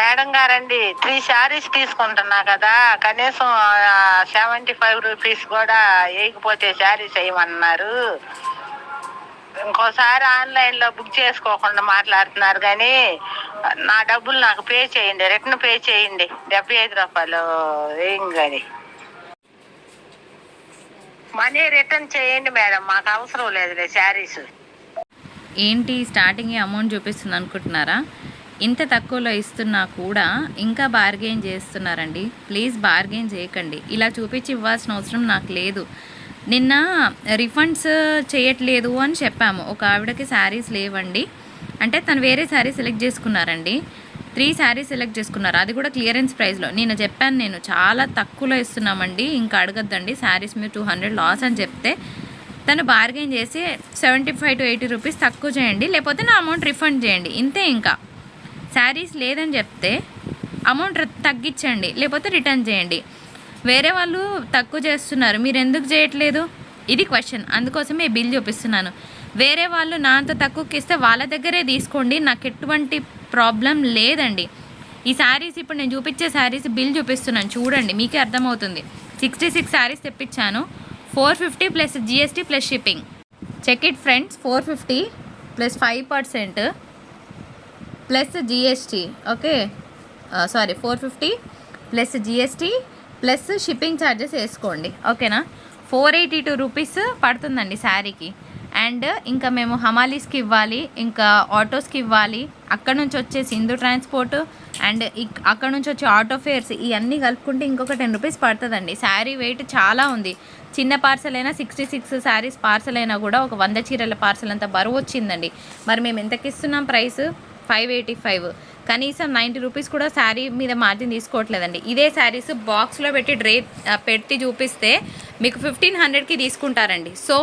Madam గారండి three saris తీసుకుంటున్నా కదా. కనీసం సెవెంటీ ఫైవ్ రూపీస్ కూడా వేయకపోతే శారీస్ వేయమన్నారు. ఇంకోసారి ఆన్లైన్లో బుక్ చేసుకోకుండా మాట్లాడుతున్నారు కానీ నా డబ్బులు నాకు పే చేయండి. రిటర్న్ పే చేయండి. డెబ్బై ఐదు రూపాయలు వేయండి కానీ మనీ రిటర్న్ చేయండి మేడం. మాకు అవసరం లేదులే శారీస్. ఏంటి స్టార్టింగ్ అమౌంట్ చూపిస్తుంది అనుకుంటున్నారా? ఇంత తక్కువలో ఇస్తున్నా కూడా ఇంకా బార్గెన్ చేస్తున్నారండి. ప్లీజ్ బార్గెయిన్ చేయకండి. ఇలా చూపించి ఇవ్వాల్సిన అవసరం నాకు లేదు. నిన్న రిఫండ్స్ చేయట్లేదు అని చెప్పాము. ఒక ఆవిడకి శారీస్ లేవండి. అంటే తను వేరే శారీ సెలెక్ట్ చేసుకున్నారండి. త్రీ శారీస్ సెలెక్ట్ చేసుకున్నారు. అది కూడా క్లియరెన్స్ ప్రైస్లో నేను చెప్పాను నేను చాలా తక్కువలో ఇస్తున్నామండి. ఇంకా అడగద్దండి. శారీస్ మీరు టూ హండ్రెడ్ లాస్ అని చెప్తే తను బార్గెన్ చేసి seventy five to eighty rupees తక్కువ చేయండి. లేకపోతే నా అమౌంట్ రిఫండ్ చేయండి. ఇంతే ఇంకా. శారీస్ లేదని చెప్తే అమౌంట్ తగ్గించండి లేకపోతే రిటర్న్ చేయండి. వేరే వాళ్ళు తక్కువ చేస్తున్నారు మీరు ఎందుకు చేయట్లేదు? ఇది క్వశ్చన్. అందుకోసమే బిల్ చూపిస్తున్నాను. వేరే వాళ్ళు నా అంత తక్కువకి ఇస్తే వాళ్ళ దగ్గరే తీసుకోండి నాకు ఎటువంటి ప్రాబ్లం లేదండి. ఈ శారీస్ ఇప్పుడు నేను చూపించే శారీస్ బిల్ చూపిస్తున్నాను చూడండి మీకే అర్థమవుతుంది. సిక్స్టీ సిక్స్ శారీస్ తెప్పించాను four fifty plus GST plus shipping. Check it friends four fifty plus five percent. Plus GST okay? Sorry four fifty plus GST plus shipping charges వేసుకోండి ఓకేనా? ఫోర్ ఎయిటీ టూ రూపీస్ పడుతుందండి శారీకి. And ఇంకా మేము హమాలీస్కి ఇవ్వాలి ఇంకా ఆటోస్కి ఇవ్వాలి అక్కడ నుంచి వచ్చే సింధు ట్రాన్స్పోర్ట్ అండ్ ఇక్- అక్కడ నుంచి వచ్చే ఆటో ఫేర్స్ ఇవన్నీ కలుపుకుంటే ఇంకొక టెన్ రూపీస్ పడుతుందండి. శారీ వెయిట్ చాలా ఉంది. చిన్న పార్సల్ అయినా సిక్స్టీ సిక్స్ శారీస్ పార్సల్ అయినా కూడా ఒక వంద చీరల పార్సల్ అంత బరువు వచ్చిందండి. మరి మేము ఎంతకి ఇస్తున్నాం ప్రైస్? Five eighty five. కనీసం నైంటీ రూపీస్ కూడా శారీ మీద మార్జిన్ తీసుకోవట్లేదండి. ఇదే శారీస్ బాక్స్లో పెట్టి డ్రే పెట్టి చూపిస్తే మీకు ఫిఫ్టీన్ హండ్రెడ్కి తీసుకుంటారండి. సో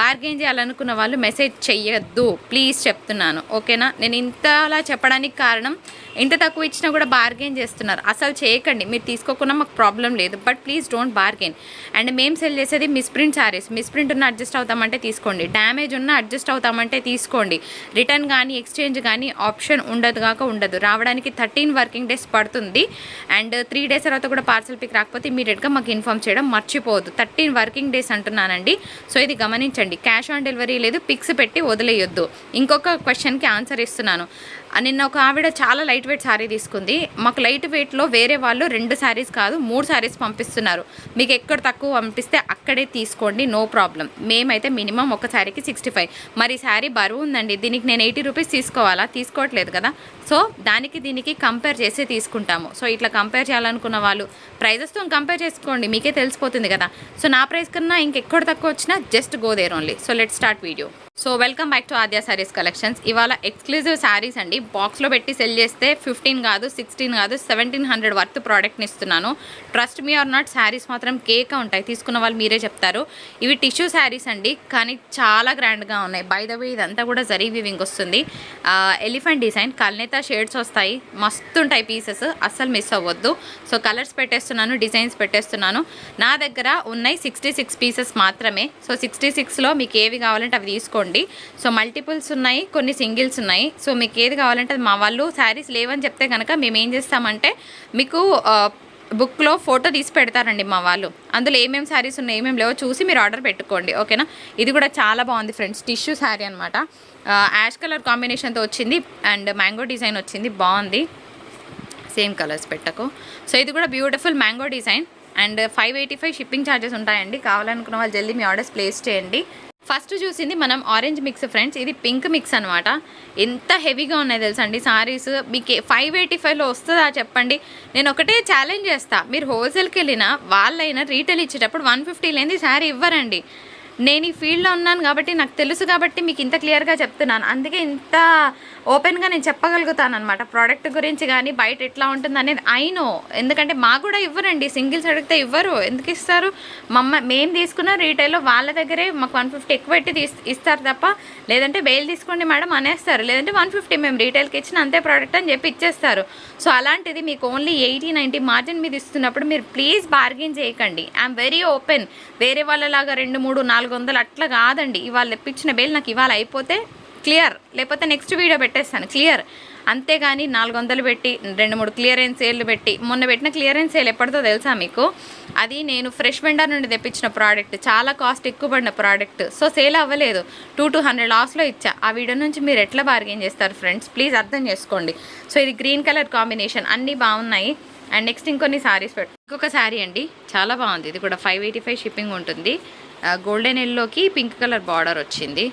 బార్గెన్ చేయాలనుకున్న వాళ్ళు మెసేజ్ చెయ్యొద్దు. ప్లీజ్ చెప్తున్నాను. ఓకేనా? నేను ఇంతలా చెప్పడానికి కారణం ఇంత తక్కువ ఇచ్చినా కూడా బార్గెన్ చేస్తున్నారు. అసలు చేయకండి. మీరు తీసుకోకుండా మాకు ప్రాబ్లం లేదు. But please don't bargain and మేము సెల్ చేసేది మిస్ప్రింట్ శారీస్ మిస్ప్రింట్ ఉన్న అడ్జస్ట్ అవుతామంటే తీసుకోండి. డ్యామేజ్ ఉన్న అడ్జస్ట్ అవుతామంటే తీసుకోండి. రిటర్న్ కానీ ఎక్స్చేంజ్ కానీ ఆప్షన్ ఉండదు కాక ఉండదు. రావడానికి థర్టీన్ వర్కింగ్ డేస్ పడుతుంది. అండ్ త్రీ డేస్ తర్వాత కూడా పార్సల్ పిక్ రాకపోతే ఇమీడియట్గా మాకు ఇన్ఫామ్ చేయడం మర్చిపోవద్దు. థర్టీన్ వర్కింగ్ డేస్ అంటున్నానండి. సో ఇది గమనించండి. క్యాష్ ఆన్ డెలివరీ లేదు. పిక్స్ పెట్టి వదిలేయొద్దు. ఇంకొక క్వశ్చన్కి ఆన్సర్ ఇస్తున్నాను. నిన్న ఒక ఆవిడ చాలా లైట్ వెయిట్ శారీ తీసుకుంది. మాకు లైట్ వెయిట్లో వేరే వాళ్ళు రెండు శారీస్ కాదు మూడు శారీస్ పంపిస్తున్నారు. మీకు ఎక్కడ తక్కువ పంపిస్తే అక్కడే తీసుకోండి నో ప్రాబ్లం మేమైతే మినిమం ఒక శారీకి సిక్స్టీ ఫైవ్ మరి శారీ బరువు ఉందండి దీనికి నేను ఎయిటీ రూపీస్ తీసుకోవాలా? తీసుకోవట్లేదు కదా. సో దానికి దీనికి కంపేర్ చేసి తీసుకుంటాము. సో ఇట్లా కంపేర్ చేయాలనుకున్న వాళ్ళు ప్రైజెస్తో కంపేర్ చేసుకోండి మీకే తెలిసిపోతుంది కదా. సో నా ప్రైస్ కన్నా ఇంకెక్కడ తక్కువ వచ్చినా just go there only so let start video so welcome back to Aadya saris collections. ఇవాళ ఎక్స్క్లూజివ్ శారీస్ అండి. బాక్స్లో పెట్టి సెల్ చేస్తే ఫిఫ్టీన్ కాదు సిక్స్టీన్ కాదు సెవెంటీన్ హండ్రెడ్ వర్త్ ప్రోడక్ట్ని ఇస్తున్నాను. Trust me or not saris మాత్రం కేక్ ఉంటాయి. తీసుకున్న వాళ్ళు మీరే చెప్తారు. ఇవి టిష్యూ శారీస్ అండి. కానీ చాలా గ్రాండ్గా ఉన్నాయి. బై ద వే ఇదంతా కూడా జరీ వివింగ్ వస్తుంది. ఎలిఫెంట్ డిజైన్ కల్నేత షేడ్స్ వస్తాయి. మస్తు ఉంటాయి పీసెస్ అస్సలు మిస్ అవ్వద్దు. సో కలర్స్ పెట్టేస్తున్నాను డిజైన్స్ పెట్టేస్తున్నాను. నా దగ్గర ఉన్నాయి సిక్స్టీ సిక్స్ పీసెస్ మాత్రమే. సో సిక్స్టీ సిక్స్లో మీకు ఏవి కావాలంటే అవి తీసుకోండి. సో మల్టిపుల్స్ ఉన్నాయి కొన్ని సింగిల్స్ ఉన్నాయి. సో మీకు ఏది కావాలంటే అది మా వాళ్ళు శారీస్ లేవని చెప్తే కనుక మేము ఏం చేస్తామంటే మీకు బుక్లో ఫోటో తీసి పెడతారండి మా వాళ్ళు. అందులో ఏమేమి శారీస్ ఉన్నాయి ఏమేమి లేవో చూసి మీరు ఆర్డర్ పెట్టుకోండి. ఓకేనా? ఇది కూడా చాలా బాగుంది ఫ్రెండ్స్ టిష్యూ శారీ అనమాట యాష్ కలర్ కాంబినేషన్తో వచ్చింది అండ్ మ్యాంగో డిజైన్ వచ్చింది. బాగుంది. సేమ్ కలర్స్ పెట్టకు. సో ఇది కూడా beautiful mango design and five eighty five shipping charges ఉంటాయండి. కావాలనుకున్న వాళ్ళు జల్దీ మీ ఆర్డర్స్ ప్లేస్ చేయండి. ఫస్ట్ చూసింది మనం ఆరెంజ్ మిక్స్ ఫ్రెండ్స్ ఇది పింక్ మిక్స్ అనమాట ఎంత హెవీగా ఉన్నాయి తెలుసండి సారీస్ మీకు ఫైవ్ ఎయిటీ ఫైవ్లో వస్తుందా చెప్పండి. నేను ఒకటే ఛాలెంజ్ చేస్తా. మీరు హోల్సేల్కి వెళ్ళినా వాళ్ళైనా రీటైల్ ఇచ్చేటప్పుడు వన్ ఫిఫ్టీ లేని శారీ ఇవ్వరండి. నేను ఈ ఫీల్డ్లో ఉన్నాను కాబట్టి నాకు తెలుసు కాబట్టి మీకు ఇంత క్లియర్గా చెప్తున్నాను. అందుకే ఇంత ఓపెన్గా నేను చెప్పగలుగుతాను అనమాట ప్రోడక్ట్ గురించి కానీ బయట ఎట్లా ఉంటుంది అనేది అయినో ఎందుకంటే మాకు కూడా ఇవ్వరండి. సింగిల్స్ అడిగితే ఇవ్వరు. ఎందుకు ఇస్తారు? మమ్మ మేము తీసుకున్న రీటైల్లో వాళ్ళ దగ్గరే మాకు వన్ ఫిఫ్టీ ఎక్కువ పెట్టి ఇస్తారు తప్ప లేదంటే బెయిల్ తీసుకోండి మేడం అనేస్తారు. లేదంటే వన్ ఫిఫ్టీ మేము రీటైల్కి ఇచ్చిన అంతే ప్రోడక్ట్ అని చెప్పి ఇచ్చేస్తారు. సో అలాంటిది మీకు ఓన్లీ ఎయిటీ నైంటీ మార్జిన్ మీద ఇస్తున్నప్పుడు మీరు ప్లీజ్ బార్గెన్ చేయకండి. I'm very open. వేరే వాళ్ళలాగా రెండు మూడు నాలుగు నాలుగు వందలు అట్లా కాదండి. ఇవాళ తెప్పించిన బెయిల్ నాకు ఇవాళ అయిపోతే క్లియర్ లేకపోతే నెక్స్ట్ వీడియో పెట్టేస్తాను. క్లియర్ అంతేగాని నాలుగు వందలు పెట్టి రెండు మూడు క్లియరెన్స్ సేల్లు పెట్టి మొన్న పెట్టిన క్లియరెన్స్ సేల్ ఎప్పటితో తెలుసా మీకు? అది నేను ఫ్రెష్ వెండర్ నుండి తెప్పించిన ప్రోడక్ట్ చాలా కాస్ట్ ఎక్కువ పడిన ప్రోడక్ట్ సో సేల్ అవ్వలేదు. టూ టూ హండ్రెడ్ లాస్లో ఇచ్చా. ఆ వీడియో నుంచి మీరు ఎట్లా బార్గెన్ చేస్తారు ఫ్రెండ్స్ ప్లీజ్ అర్థం చేసుకోండి. సో ఇది గ్రీన్ కలర్ కాంబినేషన్ అన్నీ బాగున్నాయి. అండ్ నెక్స్ట్ ఇంకొన్ని శారీస్ పెట్టు. ఇంకొక శారీ అండి. చాలా బాగుంది. ఇది కూడా ఫైవ్ ఎయిటీ ఫైవ్ షిప్పింగ్ ఉంటుంది. గోల్డెన్ ఎల్లోకి పింక్ కలర్ బార్డర్ వచ్చింది.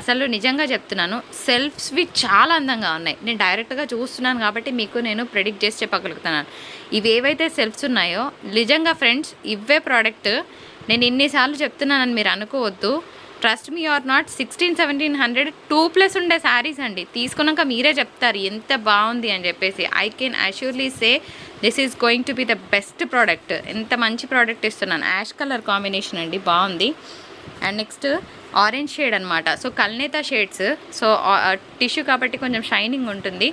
అసలు నిజంగా చెప్తున్నాను సెల్ఫ్స్వి చాలా అందంగా ఉన్నాయి. నేను డైరెక్ట్గా చూస్తున్నాను కాబట్టి మీకు నేను ప్రెడిక్ట్ చేసి చెప్పగలుగుతున్నాను. ఇవి ఏవైతే సెల్ఫ్స్ ఉన్నాయో నిజంగా ఫ్రెండ్స్ ఇవే ప్రోడక్ట్ నేను ఇన్నిసార్లు చెప్తున్నానని మీరు అనుకోవద్దు. Trust me or not sixteen seventeen hundred two plus ఉండే శారీస్ అండి. తీసుకున్నాక మీరే చెప్తారు ఎంత బాగుంది అని చెప్పేసి. I can assuredly say this is going to be the best product ఎంత మంచి ప్రోడక్ట్ ఇస్తున్నాను. యాష్ కలర్ కాంబినేషన్ అండి. బాగుంది. అండ్ నెక్స్ట్ ఆరెంజ్ షేడ్ అనమాట సో కల్నేత షేడ్స్ సో టిష్యూ కాబట్టి కొంచెం షైనింగ్ ఉంటుంది.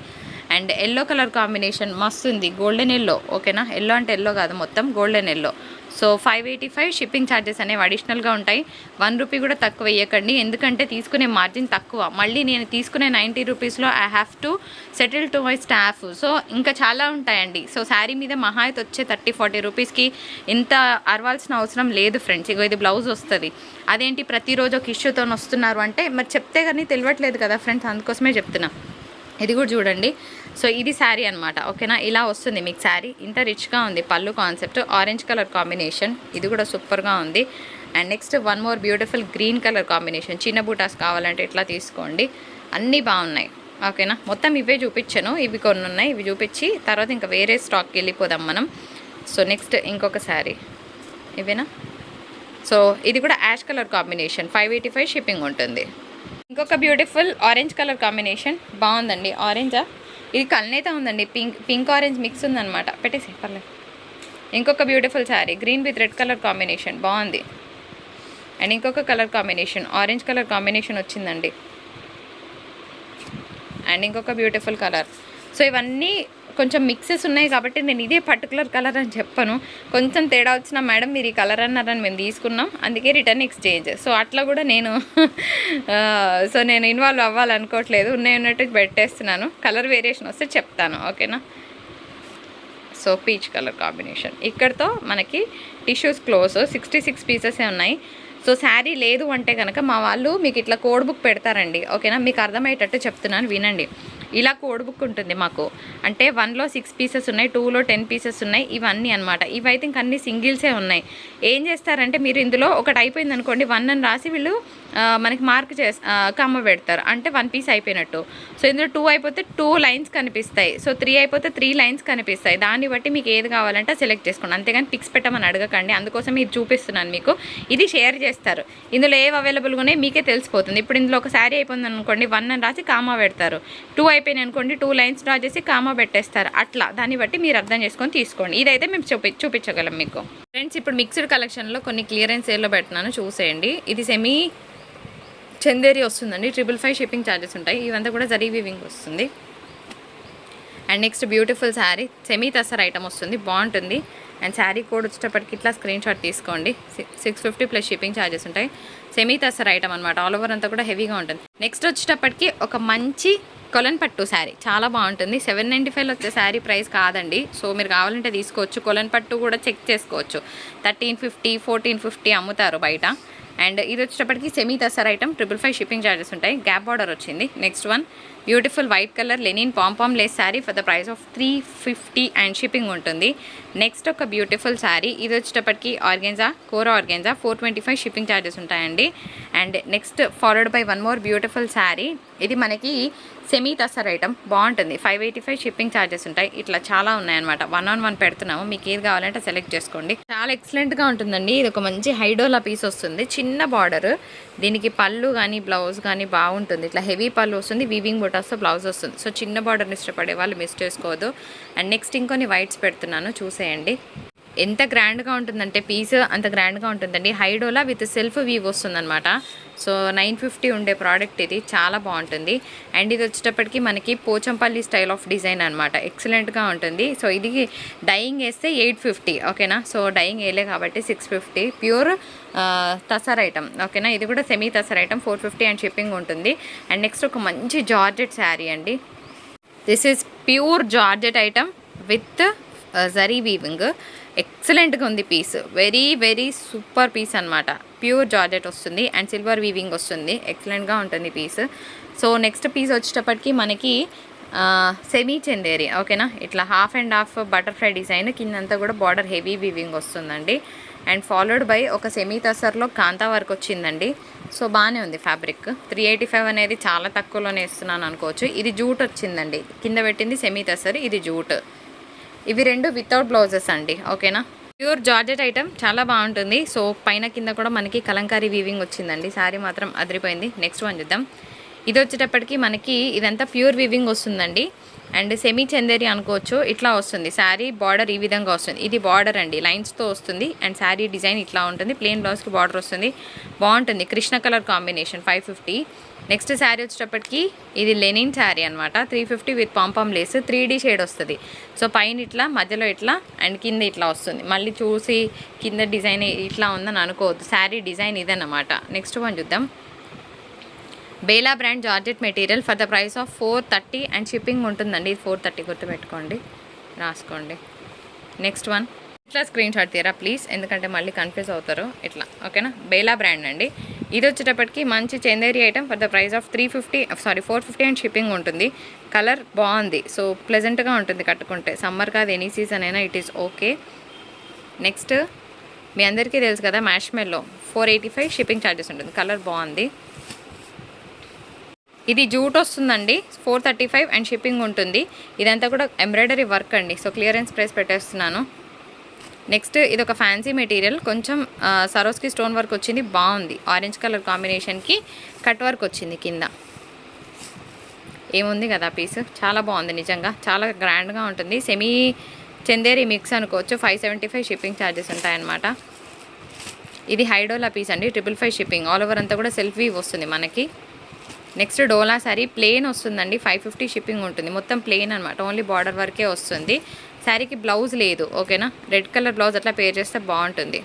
అండ్ ఎల్లో కలర్ కాంబినేషన్ మస్తు ఉంది. గోల్డెన్ ఎల్లో ఓకేనా ఎల్లో అంటే ఎల్లో కాదు మొత్తం golden yellow so five eighty five shipping charges అనేవి అడిషనల్గా ఉంటాయి. వన్ రూపీ కూడా తక్కువ వేయకండి ఎందుకంటే తీసుకునే మార్జిన్ తక్కువ. మళ్ళీ నేను తీసుకునే నైంటీ రూపీస్లో I have to settle to my staff so ఇంకా చాలా ఉంటాయండి. సో శారీ మీద మహా అయితే వచ్చే థర్టీ ఫార్టీ రూపీస్కి ఇంత అరవాల్సిన అవసరం లేదు ఫ్రెండ్స్ ఇగో ఇది బ్లౌజ్ వస్తుంది. అదేంటి ప్రతిరోజు ఒక ఇష్యూతో వస్తున్నారు అంటే మరి చెప్తే కానీ తెలియట్లేదు కదా ఫ్రెండ్స్ అందుకోసమే చెప్తున్నా. ఇది కూడా చూడండి. సో ఇది శారీ అనమాట ఓకేనా? ఇలా వస్తుంది మీకు శారీ. ఇంత రిచ్గా ఉంది పళ్ళు కాన్సెప్ట్. Orange colour combination. ఇది కూడా సూపర్గా ఉంది. And next one more beautiful green colour combination. చిన్న బూటాస్ కావాలంటే ఇట్లా తీసుకోండి. అన్నీ బాగున్నాయి ఓకేనా? మొత్తం ఇవే చూపించాను. ఇవి కొన్ని ఉన్నాయి. ఇవి చూపించి తర్వాత ఇంకా వేరే స్టాక్కి వెళ్ళిపోదాం మనం. సో నెక్స్ట్ ఇంకొక శారీ. ఇవేనా? సో ఇది కూడా ash colour combination. Five eighty five shipping ఉంటుంది. ఇంకొక బ్యూటిఫుల్ ఆరెంజ్ కలర్ కాంబినేషన్. బాగుందండి. ఆరెంజా ఇది కల్నేత ఉందండి. పింక్ పింక్ ఆరెంజ్ మిక్స్ ఉందన్నమాట. పెట్టేసి పర్లేదు. ఇంకొక beautiful sari green with red colour combination బాగుంది. అండ్ ఇంకొక colour combination orange colour combination వచ్చిందండి. అండ్ ఇంకొక బ్యూటిఫుల్ కలర్ సో ఇవన్నీ కొంచెం మిక్సెస్ ఉన్నాయి కాబట్టి నేను ఇదే పర్టికులర్ కలర్ అని చెప్పను. కొంచెం తేడా వచ్చిన మేడం మీరు ఈ కలర్ అన్నారని మేము తీసుకున్నాం. అందుకే రిటర్న్ ఎక్స్చేంజ్ సో అట్లా కూడా నేను సో నేను ఇన్వాల్వ్ అవ్వాలనుకోవట్లేదు. ఉన్నాయి ఉన్నట్టు పెట్టేస్తున్నాను. కలర్ వేరియేషన్ వస్తే చెప్తాను. ఓకేనా? సో పీచ్ కలర్ కాంబినేషన్ ఇక్కడతో మనకి టిష్యూస్ క్లోజ్ సిక్స్టీ సిక్స్ పీసెసే ఉన్నాయి. సో శారీ లేదు అంటే కనుక మా వాళ్ళు మీకు ఇట్లా కోడ్ బుక్ పెడతారండి. ఓకేనా? మీకు అర్థమయ్యేటట్టు చెప్తున్నాను. వినండి. ఇలా కోడ్ బుక్ ఉంటుంది మాకు. అంటే వన్లో సిక్స్ పీసెస్ ఉన్నాయి టూలో టెన్ పీసెస్ ఉన్నాయి ఇవన్నీ అనమాట ఇవైతే ఇంక అన్ని సింగిల్సే ఉన్నాయి. ఏం చేస్తారంటే మీరు ఇందులో ఒకటి అయిపోయింది అనుకోండి వన్ అని రాసి వీళ్ళు మనకి మార్క్ చేసి కమ్మ పెడతారు. అంటే వన్ పీస్ అయిపోయినట్టు. సో ఇందులో టూ అయిపోతే టూ లైన్స్ కనిపిస్తాయి. సో త్రీ అయిపోతే త్రీ లైన్స్ కనిపిస్తాయి. దాన్ని బట్టి మీకు ఏది కావాలంటే సెలెక్ట్ చేసుకోండి. అంతేగాని పిక్స్ పెట్టమని అడగకండి. అందుకోసం ఇది చూపిస్తున్నాను మీకు. ఇది షేర్ చేస్తారు. ఇందులో ఏవి అవైలబుల్గా ఉన్నాయి మీకే తెలిసిపోతుంది. ఇప్పుడు ఇందులో ఒక శారీ అయిపోయింది అనుకోండి వన్ అని రాసి కామా పెడతారు. టూ అయిపోయినాయి అనుకోండి టూ లైన్స్ డ్రా చేసి కామా పెట్టేస్తారు. అట్లా. దాన్ని బట్టి మీరు అర్థం చేసుకొని తీసుకోండి. ఇదైతే మేము చూపి చూపించగలం మీకు. ఫ్రెండ్స్ ఇప్పుడు మిక్స్డ్ కలెక్షన్లో కొన్ని క్లియరెన్స్ సేల్లో పెట్టినాను చూసేయండి. ఇది సెమీ చందేరి వస్తుందండి. ట్రిపుల్ ఫైవ్ షిప్పింగ్ ఛార్జెస్ ఉంటాయి. ఇవంతా కూడా జరీ వీవింగ్ వస్తుంది. And next beautiful sari semi tussar item వస్తుంది. బాగుంటుంది. అండ్ శారీ కోడ్ వచ్చేటప్పటికి ఇట్లా స్క్రీన్ షాట్ తీసుకోండి. Six fifty plus shipping charges ఉంటాయి. సెమీ తసర్ ఐటమ్ అనమాట ఆల్ ఓవర్ అంతా కూడా హెవీగా ఉంటుంది. నెక్స్ట్ వచ్చేటప్పటికి ఒక మంచి కొలన్ పట్టు శారీ చాలా బాగుంటుంది. సెవెన్ నైంటీ ఫైవ్లో వచ్చే శారీ ప్రైస్ కాదండి. సో మీరు కావాలంటే తీసుకోవచ్చు. కొలన్ పట్టు కూడా చెక్ చేసుకోవచ్చు. థర్టీన్ ఫిఫ్టీ ఫోర్టీన్ ఫిఫ్టీ అమ్ముతారు బయట. అండ్ ఇది వచ్చేటప్పటికి semi tussar item triple five shipping charges ఉంటాయి. గ్యాప్ బార్డర్ వచ్చింది. Next one beautiful white colour linen pompom lace sari for the price of three fifty and shipping ఉంటుంది. Next ఒక beautiful sari. ఇది వచ్చేటప్పటికి organza kora organza. Four twenty five shipping charges ఉంటాయండి. And next followed by one more beautiful sari. ఇది మనకి semi tussar item బాగుంటుంది. Five eighty five shipping charges ఉంటాయి. ఇట్లా చాలా ఉన్నాయన్నమాట. వన్ ఆన్ వన్ పెడుతున్నాము. మీకు ఏది కావాలంటే సెలెక్ట్ చేసుకోండి. చాలా ఎక్సలెంట్గా ఉంటుందండి. ఇది ఒక మంచి హైడోలా పీస్ వస్తుంది. చిన్న బార్డర్ దీనికి పళ్ళు కానీ బ్లౌజ్ కానీ బాగుంటుంది. ఇట్లా హెవీ పళ్ళు వస్తుంది. వీవింగ్ బొటాస్తో బ్లౌజ్ వస్తుంది. సో చిన్న బార్డర్ని ఇష్టపడే వాళ్ళు మిస్ చేసుకోవద్దు. అండ్ నెక్స్ట్ ఇంకొన్ని వైట్స్ పెడుతున్నాను. చూసేయండి. ఎంత గ్రాండ్గా ఉంటుందంటే పీస్ అంత గ్రాండ్గా ఉంటుందండి. హైడోలా విత్ సెల్ఫ్ వీవ్ వస్తుందన్నమాట. సో నైన్ ఫిఫ్టీ ఉండే ప్రోడక్ట్ ఇది. చాలా బాగుంటుంది. అండ్ ఇది వచ్చేటప్పటికి మనకి పోచంపల్లి స్టైల్ ఆఫ్ డిజైన్ అనమాట ఎక్సలెంట్గా ఉంటుంది. సో ఇది డైయింగ్ వేస్తే ఎయిట్ ఫిఫ్టీ ఓకేనా సో డైయింగ్ వేయలే కాబట్టి six fifty pure tussar item ఓకేనా? ఇది కూడా semi tussar item four fifty and shipping ఉంటుంది. అండ్ నెక్స్ట్ ఒక మంచి జార్జెట్ శారీ అండి. This is pure georgette item with zari weaving ఎక్సలెంట్గా ఉంది piece very very super piece అనమాట ప్యూర్ జార్జెట్ వస్తుంది అండ్ సిల్వర్ వీవింగ్ వస్తుంది. ఎక్సలెంట్గా ఉంటుంది పీస్ సో నెక్స్ట్ పీస్ వచ్చేటప్పటికి మనకి సెమీ చందేరి ఓకేనా? ఇట్లా half and half butterfly design కిందంతా కూడా బార్డర్ హెవీ వీవింగ్ వస్తుందండి. అండ్ ఫాలోడ్ బై ఒక సెమీ తసర్లో కాంతా వర్క్ వచ్చిందండి. సో బాగానే ఉంది ఫ్యాబ్రిక్ త్రీ ఎయిటీ ఫైవ్ అనేది చాలా తక్కువలోనే ఇస్తున్నాను అనుకోవచ్చు. ఇది జూట్ వచ్చిందండి. కింద పెట్టింది సెమీ తసర్ ఇది జూట్. ఇవి రెండు వితౌట్ బ్లౌజెస్ అండి. ఓకేనా? ప్యూర్ జార్జెట్ ఐటమ్ చాలా బాగుంటుంది. సో పైన కింద కూడా మనకి కలంకారీ వీవింగ్ వచ్చిందండి. శారీ మాత్రం అదిరిపోయింది. నెక్స్ట్ వన్ చూద్దాం. ఇది వచ్చేటప్పటికి మనకి ఇదంతా ప్యూర్ వీవింగ్ వస్తుందండి. అండ్ సెమీ చందేరి అనుకోవచ్చు ఇట్లా వస్తుంది. శారీ బార్డర్ ఈ విధంగా వస్తుంది. ఇది బార్డర్ అండి లైన్స్తో వస్తుంది. అండ్ శారీ డిజైన్ ఇట్లా ఉంటుంది. ప్లెయిన్ బ్లౌజ్కి బార్డర్ వస్తుంది. బాగుంటుంది. Krishna colour combination five fifty. Next sari వచ్చేటప్పటికి ఇది లెనిన్ శారీ అనమాట three fifty with pompom lace. Three D shade వస్తుంది. సో పైన ఇట్లా మధ్యలో ఇట్లా అండ్ కింద ఇట్లా వస్తుంది. మళ్ళీ చూసి కింద డిజైన్ ఇట్లా ఉందని అనుకోవద్దు. శారీ డిజైన్ ఇదన్నమాట. నెక్స్ట్ వన్ చూద్దాం. Bela brand georgette material for the price of four thirty and shipping ఉంటుందండి. ఇది ఫోర్ థర్టీ గుర్తుపెట్టుకోండి. రాసుకోండి. Next one. ఇట్లా స్క్రీన్ షాట్ తీరా ప్లీజ్? ఎందుకంటే మళ్ళీ కన్ఫ్యూజ్ అవుతారు. ఇట్లా. ఓకేనా? బేలా బ్రాండ్ అండి. ఇది వచ్చేటప్పటికి మంచి Chanderi item for the price of three fifty sorry four fifty and shipping ఉంటుంది. కలర్ బాగుంది. సో ప్లెజెంట్గా ఉంటుంది కట్టుకుంటే. సమ్మర్ కాదు ఎనీ సీజన్ అయినా ఇట్ ఈస్ ఓకే. నెక్స్ట్ మీ అందరికీ తెలుసు కదా marshmallow four eighty five shipping charges ఉంటుంది. కలర్ బాగుంది. ఇది జూట్ వస్తుందండి four thirty five and shipping ఉంటుంది. ఇదంతా కూడా ఎంబ్రాయిడరీ వర్క్ అండి సో క్లియరెన్స్ ప్రైస్ పెట్టేస్తున్నాను. నెక్స్ట్ ఇది ఒక ఫ్యాన్సీ మెటీరియల్ కొంచెం సరోస్కి స్టోన్ వర్క్ వచ్చింది బాగుంది. ఆరెంజ్ కలర్ కాంబినేషన్కి కట్ వర్క్ వచ్చింది కింద. ఏముంది కదా పీస్? చాలా బాగుంది నిజంగా చాలా గ్రాండ్గా ఉంటుంది. సెమీ చందేరి మిక్స్ అనుకోవచ్చు five seventy five shipping charges ఉంటాయన్నమాట. ఇది హైడోలా పీస్ అండి triple five shipping. All over అంతా కూడా సెల్ఫీ వస్తుంది మనకి. నెక్స్ట్ డోలా శారీ ప్లెయిన్ వస్తుందండి ఫైవ్ ఫిఫ్టీ షిప్పింగ్ ఉంటుంది. మొత్తం ప్లెయిన్ అనమాట ఓన్లీ బార్డర్ వరకే వస్తుంది. శారీకి బ్లౌజ్ లేదు ఓకేనా రెడ్ కలర్ బ్లౌజ్ అట్లా పేర్ చేస్తే బాగుంటుంది.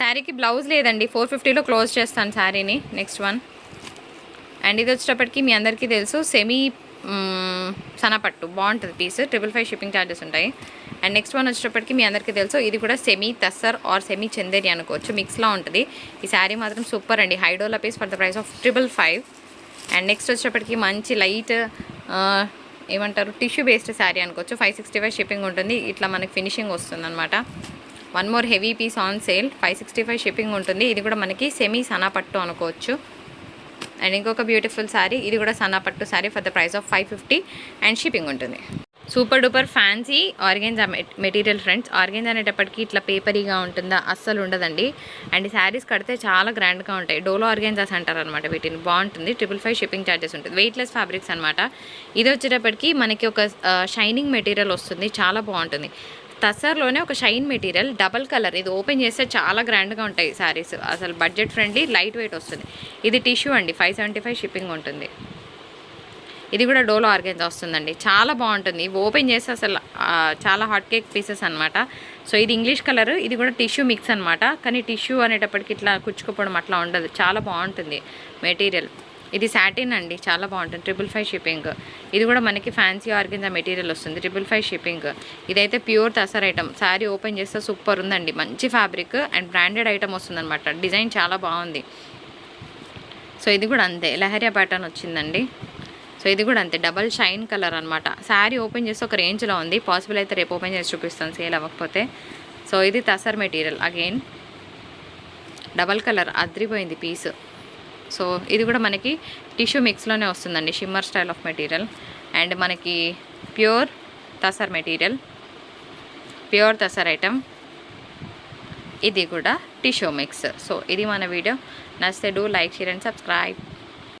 శారీకి బ్లౌజ్ లేదండి ఫోర్ ఫిఫ్టీలో క్లోజ్ చేస్తాను శారీని నెక్స్ట్ వన్ అండ్ ఇది వచ్చేటప్పటికి మీ అందరికీ తెలుసు సెమీ సనపట్టు బాగుంటుంది piece triple five shipping charges ఉంటాయి. అండ్ నెక్స్ట్ వన్ వచ్చేటప్పటికి మీ అందరికీ తెలుసు ఇది కూడా semi tussar or semi Chanderi అనుకోవచ్చు. మిక్స్లో ఉంటుంది. ఈ శారీ మాత్రం సూపర్ అండి. హైడోలా piece for the price of triple five and next వచ్చేటప్పటికి మంచి లైట్ ఏమంటారు టిష్యూ బేస్డ్ శారీ అనుకోవచ్చు. ఫైవ్ సిక్స్టీ ఫైవ్ షిప్పింగ్ ఉంటుంది. ఇట్లా మనకి ఫినిషింగ్ వస్తుందన్నమాట. One more heavy piece on sale five sixty five shipping ఉంటుంది. ఇది కూడా మనకి సెమీ సనా పట్టు అనుకోవచ్చు. అండ్ ఇంకొక బ్యూటిఫుల్ శారీ ఇది కూడా సన్నా పట్టు sari for the price of five fifty and shipping ఉంటుంది. Super duper fancy organza material friends. Organza అనేటప్పటికి ఇట్లా పేపరీగా ఉంటుందా? అస్సలు ఉండదండి. అండ్ శారీస్ కడితే చాలా గ్రాండ్గా ఉంటాయి. డోలో ఆర్గెన్జాస్ అంటారు అనమాట వీటిని. బాగుంటుంది. ట్రిపుల్ ఫైవ్ షిప్పింగ్ ఛార్జెస్ ఉంటుంది. వెయిట్లెస్ ఫ్యాబ్రిక్స్ అనమాట ఇది వచ్చేటప్పటికి మనకి ఒక షైనింగ్ మెటీరియల్ వస్తుంది. చాలా బాగుంటుంది. తసర్లోనే ఒక షైన్ మెటీరియల్ డబల్ కలర్. ఇది ఓపెన్ చేస్తే చాలా గ్రాండ్గా ఉంటాయి శారీస్. అసలు బడ్జెట్ ఫ్రెండ్లీ లైట్ వెయిట్ వస్తుంది. ఇది టిష్యూ అండి. ఫైవ్ సెవెంటీ ఫైవ్ షిప్పింగ్ ఉంటుంది. ఇది కూడా డోలో ఆర్గెన్స్ వస్తుందండి. చాలా బాగుంటుంది. ఓపెన్ చేస్తే అసలు చాలా హాట్ కేక్ పీసెస్ అనమాట సో ఇది ఇంగ్లీష్ కలర్ ఇది కూడా టిష్యూ మిక్స్ అనమాట కానీ టిష్యూ అనేటప్పటికి ఇట్లా కుచ్చుకోవడం అట్లా ఉండదు. చాలా బాగుంటుంది మెటీరియల్. ఇది సాటిన్ అండి. చాలా బాగుంటుంది. Triple five shipping. ఇది కూడా మనకి ఫ్యాన్సీ ఆర్గెన్స్ మెటీరియల్ వస్తుంది. Triple five shipping. ఇదైతే pure tussar item. Sari open చేస్తే సూపర్ ఉందండి. మంచి ఫ్యాబ్రిక్ అండ్ బ్రాండెడ్ ఐటమ్ వస్తుందన్నమాట. డిజైన్ చాలా బాగుంది. సో ఇది కూడా అంతే. లహరియా ప్యాటర్న్ వచ్చిందండి. సో ఇది కూడా అంతే డబల్ షైన్ కలర్ అనమాట శారీ ఓపెన్ చేస్తే ఒక రేంజ్లో ఉంది. పాసిబుల్ అయితే రేపు ఓపెన్ చేసి చూపిస్తాను సేల్ అవ్వకపోతే. సో ఇది tussar material again. Double colour అద్రిపోయింది piece. So ఇది కూడా మనకి టిష్యూ మిక్స్లోనే వస్తుందండి shimmer style of material. And మనకి pure tussar material pure tussar item. ఇది కూడా టిష్యూ మిక్స్. సో ఇది మన వీడియో. నచ్చితే do like share and subscribe.